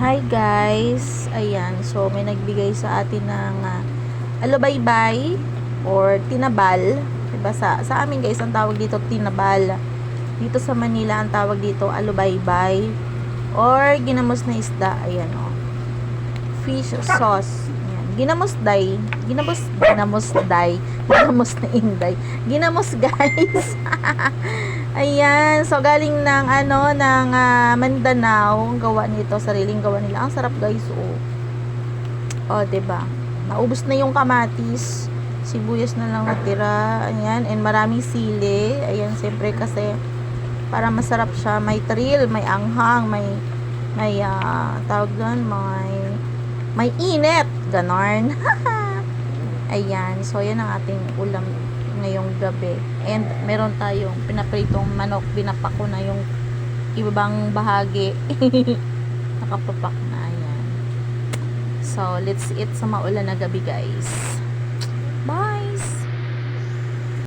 Hi guys! Ayan, so may nagbigay sa atin ng uh, alubaybay or tinabal. Diba? Sa, sa amin guys, ang tawag dito tinabal. Dito sa Manila, ang tawag dito alubaybay or ginamos na isda. Ayan o. Oh. Fish sauce. Ayan. Ginamos day. Ginamos, na inday. Ginamos guys. Ayan, so galing ng ano ng uh, Mindanao, gawa nito, sariling gawa nila. Ang sarap guys, oh. Oh, 'di ba? Naubos na yung kamatis. Sibuyas na lang natira. Ayan, and maraming sili. Ayan, siyempre kasi para masarap siya, may trill, may anghang, may may uh, tawag doon, may may init, ganon. Ayan, so yan ang ating ulam ngayong gabi. And meron tayong pinapritong manok, binapak ko na yung ibang bahagi. Nakapapak na yan. So, let's eat sa maulan na gabi, guys.